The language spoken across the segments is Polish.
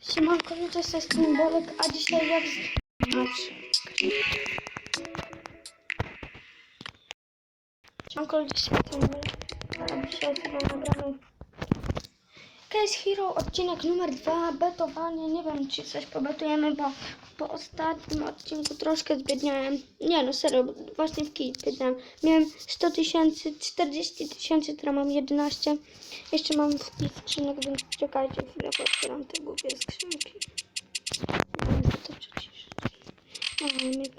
Siemanko, no to jest Bolek, a dzisiaj jak... z- Znaczy... Siemanko, dzisiaj ten Bolek, a dzisiaj chyba nagramy... Case Hero, odcinek numer dwa, betowanie, nie wiem czy coś pobetujemy, bo po ostatnim odcinku troszkę zbiedniałem. Nie no, serio, właśnie w kij zbiedniałem. Miałem 100 tysięcy, 40 tysięcy, teraz mam 11. Jeszcze mam w kij skrzynek, więc czekajcie chwilę, otwieram te głupie skrzynki. To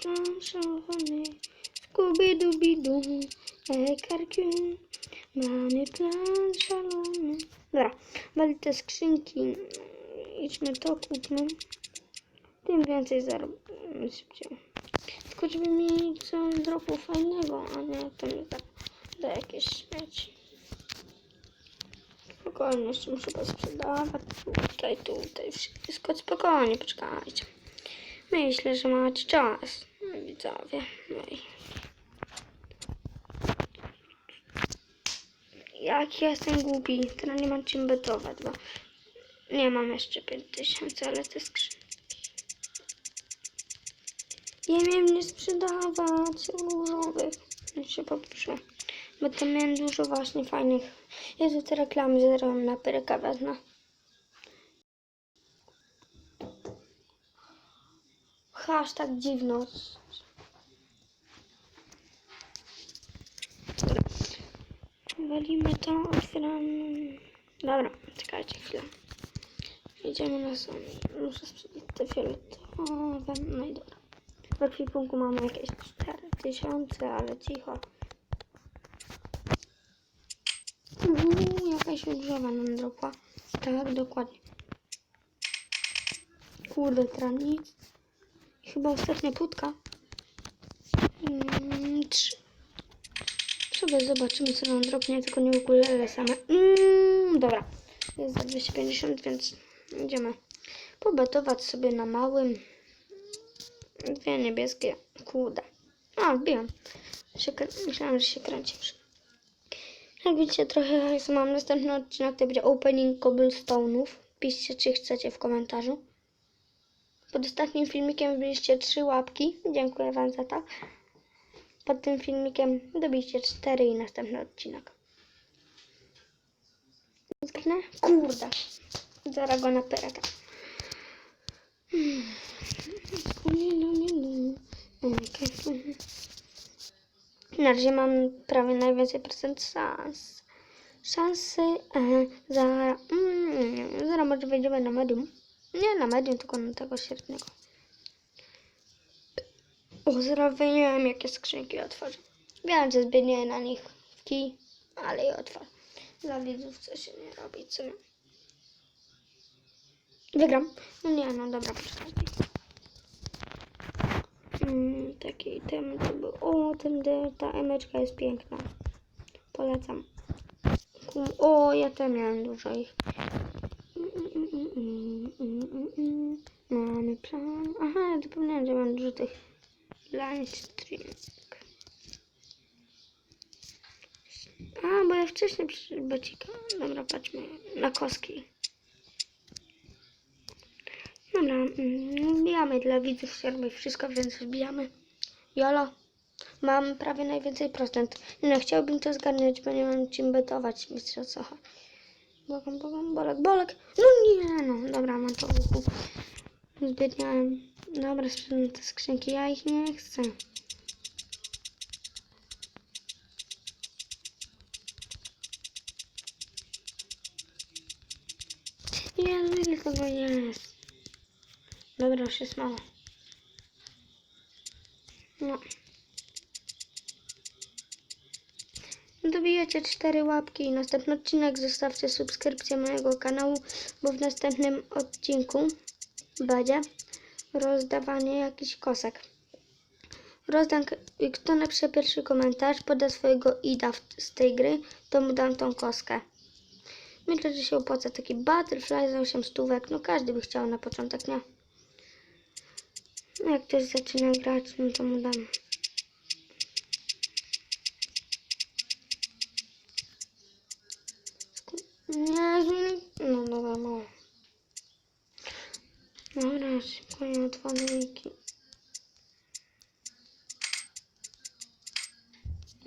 plan szalony, skubidubidu, ekarciu. Mamy plan szalony. Dobra, wali te skrzynki. Idźmy to, kupmy. Tym więcej zarobimy szybciej. Tylko żeby mi coś dropu fajnego, a nie to mi da, da jakieś śmieci. Spokojnie, jeszcze muszę posprzedawać. Tutaj, tutaj, wszystko spokojnie, poczekajcie. Myślę, że macie czas, widzowie. No i... Jak ja jestem głupi, teraz nie mam czym betować, bo nie mam jeszcze 5000, ale te skrzynki. Nie wiem, nie sprzedawać różowych. Ja się poproszę, bo tam miałem dużo właśnie fajnych. Jezu, te reklamy zaraz na peryka wezmę. Hashtag dziwno. Walimy to, otwieramy. Dobra, czekajcie chwilę. Idziemy na sam. Muszę sprzedać te fioletowe. No i dobra. W ekwipunku mamy jakieś 4000, ale cicho. Uuu, jakaś drzewa nam dropła. Tak, dokładnie. Kurde. I chyba ostatnia płytka. Mm, trzy. Sobie zobaczymy, co nam dropnie, tylko nie ukulele same. Mm, dobra. Jest za 250, więc idziemy pobetować sobie na małym. Dwie niebieskie. Kurde. A, wbijam. Myślałam, że się kręci. Jak widzicie, trochę hajsu mam. Następny odcinek to będzie opening cobblestone'ów. Piszcie, czy chcecie w komentarzu. Pod ostatnim filmikiem wbiliście trzy łapki. Dziękuję Wam za to. Pod tym filmikiem dobijcie cztery i następny odcinek. Zgnę? Kurde. Zaraz go na pereka. Na razie mam prawie najwięcej procent szans. Szansy e, za... Mm, zaraz może wejdziemy na medium. Nie na medium, tylko na tego średniego. Wiem, jakie skrzynki otworzę. Wiem, że zbiednieję na nich kij, ale je otworzę. Dla widzów co się nie robi, co nie? Wygram. No nie, no dobra, poczekajcie. Mm, taki item to był. O, ten, ta emeczka jest piękna. Polecam. O, ja też miałem dużo ich. Mm, mm, mm. Mamy plan. Aha, ja zapomniałem, że mam dużo tych line string. A, bo ja wcześniej becika. Dobra, patrzmy na koski. Dobra, mm, wbijamy dla widzów serwy wszystko, więc wbijamy. Jolo, mam prawie najwięcej procent. No, chciałbym to zgarnąć, bo nie mam czym betować, mistrza Socha. Bogam, bogam, bolek, bolek. No nie, no, dobra, mam to w. Zbiedniałem. Dobra, sprzedam te skrzynki, ja ich nie chcę. Jezu, ile tego jest? Dobra, już jest mało. No. Dobijecie cztery łapki następny odcinek zostawcie subskrypcję mojego kanału, bo w następnym odcinku będzie rozdawanie jakichś kosek. Rozdam, kto napisze pierwszy komentarz, poda swojego ida w, z tej gry, to mu dam tą koskę. Myślę, że się opłaca taki Butterfly za 8 stówek. No każdy by chciał na początek, nie? Jak ktoś zaczyna grać, no to mu dam. Nie, no dobra, no. Dobra, szybko wiki.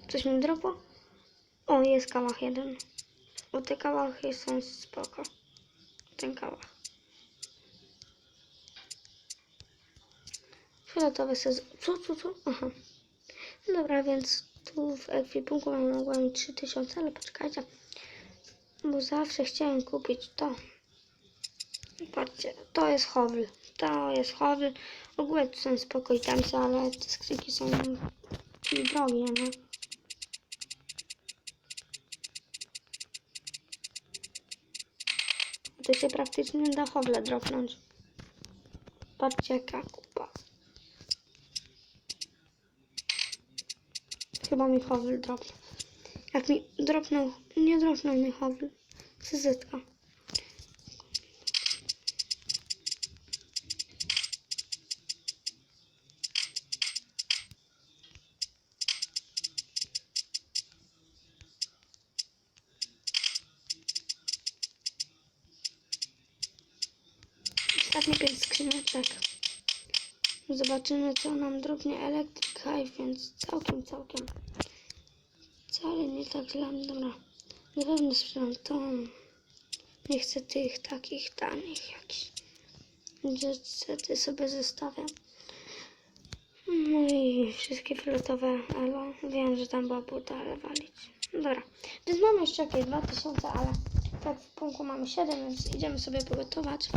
Coś mi dropło? O, jest kałach jeden. Bo te kałachy są spoko. Ten kałach. Fioletowy sezon. Co, co, co? Aha. No Dobra, więc tu w ekwipunku mogłem 3000, ale poczekajcie. Bo zawsze chciałem kupić to. Patrzcie, to jest howl. To jest howl. Ogólnie tu są spoko itemsy, ale te skrzynki są drogie, no. To się praktycznie nie da howle dropnąć. Patrzcie jaka kupa. Chyba mi howl dropnął. Jak mi dropnął, nie dropnął mi howl. Syzytka. Ostatnie pięć skrzyneczek. Zobaczymy, co nam drobnie Electric Hive, więc całkiem, całkiem. Wcale nie tak źle. Dobra. Na pewno sprzedam tą. Nie chcę tych takich tanich jakichś. Niestety sobie zostawiam. No i wszystkie fioletowe elo. Wiem, że tam była buta, ale walić. Dobra. Więc mamy jeszcze jakieś 2000, ale tak w punku mamy 7, więc idziemy sobie pogotować.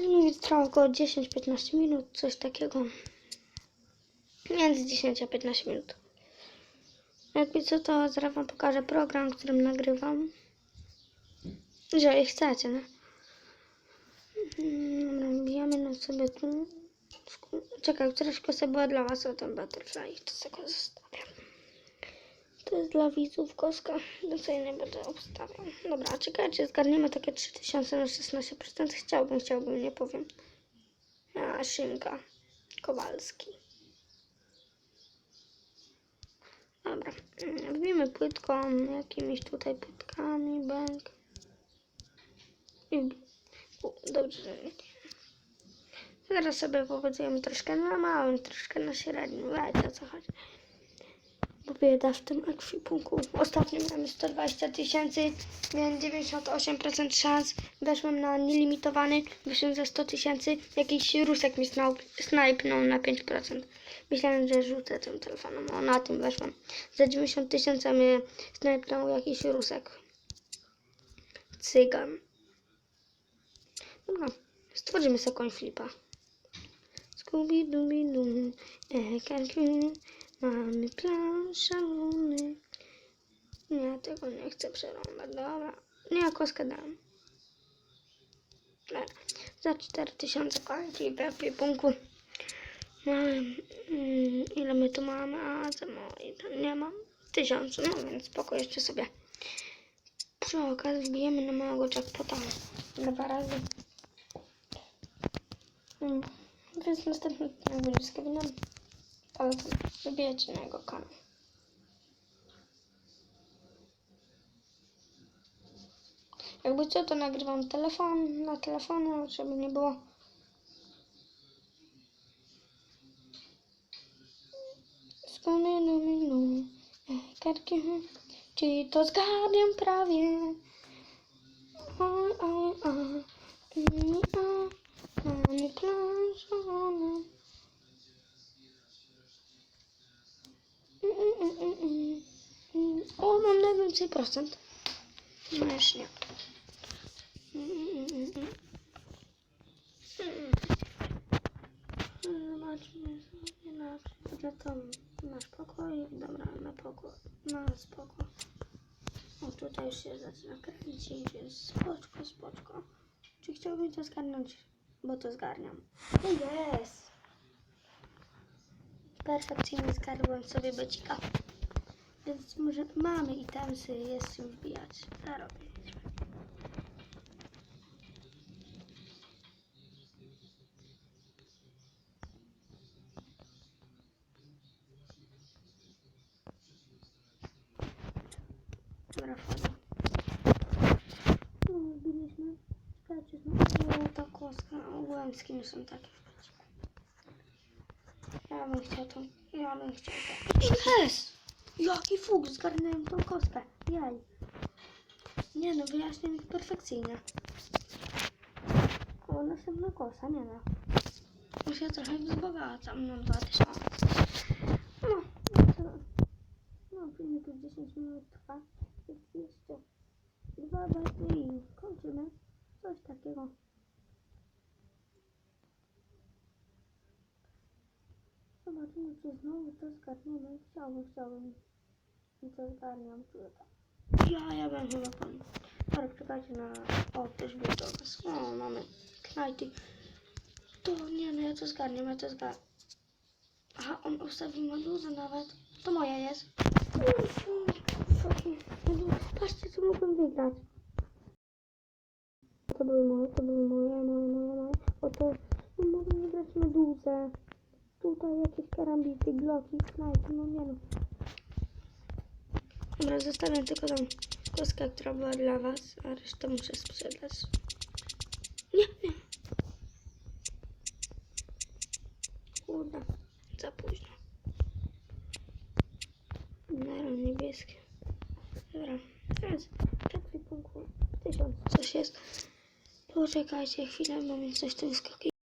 Filmik trwał około 10-15 minut, coś takiego. Między 10 a 15 minut. Jakby co, to zaraz wam pokażę program, którym nagrywam. Jeżeli chcecie, no. Mm, Dobra, bijemy na sobie tu. Czekaj, któraś kosa była dla was o tym Butterfly, to sobie zostawiam. To jest dla widzów koska, do co nie będę obstawiał. Dobra, a czekajcie, zgarniemy takie 3000 na 16%. Chciałbym, chciałbym, nie powiem. A, Szynka. Kowalski. Dobra, mm, wbijmy płytką, jakimiś tutaj płytkami, u, dobrze, że nie. Teraz sobie powodzimy troszkę na małym, troszkę na średnim, wiecie o co chodzi. Bo w tym ekwipunku. Ostatnio miałem 120 tysięcy, miałem 98% szans, weszłem na nielimitowany, wyszłem za 100 tysięcy, jakiś rusek mi snajpnął na 5%. Myślałem, że rzucę tym telefonem, o na tym weszłem. Za 90 tysięcy mnie snajpnął jakiś rusek. Cygan. Dobra, stworzymy sobie coin flipa. Scooby-Dooby-Doo, mamy plan szalony. Nie, tego nie chcę przerąbać, dobra. Nie, kostkę dam. Dobra. Za 4000 kończy w ekwipunku. Mamy, mm, ile my tu mamy? A, za moi, to nie mam. 1000, no więc spoko, jeszcze sobie przy okazji wbijemy na małego jackpota. Dwa razy. Mm. Więc następny odcinek będzie z Kevinem. Polecam, wybijecie na jego kanał. Jakby co, to nagrywam telefon, na telefonie, żeby nie było. Wspomniano minął, karki, czy to zgadniam prawie. Oj, oj, oj, mm, a, mamy planszone. Mm, mm, mm, mm, mm. O, mam najwięcej procent. No już nie. Zobaczmy sobie na tam nasz pokoik. Dobra, na pokój. Na spoko. O, tutaj już się zaczyna kręcić, więc spoczko, spoczko. Czy chciałbym to zgarnąć? Bo to zgarniam. Jest! Perfekcyjnie zgarnąłem sobie becika. Więc może mamy itemsy, jest czym wbijać. Zarobiliśmy. Dobra, wchodzę. No, kostka. Ogółem skiny są takie. Ja bym chciał tą. Ja bym chciał tą. Jest! Jaki fuk, zgarnąłem tą kostkę. Jaj. Nie no, wyjaśniam ich perfekcyjnie. O, następna kosa, nie no. Już ja trochę wzbogacam, mam 2000. No, no to... No, filmik już 10 minut trwa. Jest jeszcze dwa bety i kończymy. Coś takiego. Czy znowu to zgarniemy. Chciałbym, chciałbym. I to zgarniam, czuję tak. Ja, ja bym chyba pan. Marek, czekajcie na... O, do nas. O, mamy knajty. To nie, no ja to zgarniam, ja to zgarniam. Aha, on ustawił meduzę nawet. To moja jest. Patrzcie, co mogłem wygrać. To były moje, to były moje, moje, moje, moje. Oto mogłem wygrać meduzę. Tutaj jakieś karambity, bloki, knajpy, no nie no. Dobra, zostawiam tylko tą kostkę, która była dla was, a resztę muszę sprzedać. Nie, nie. Kurde, za późno. Meron niebieskie. Dobra, teraz przed punku tysiąc coś jest. Poczekajcie chwilę, bo mi coś tu wyskakuje.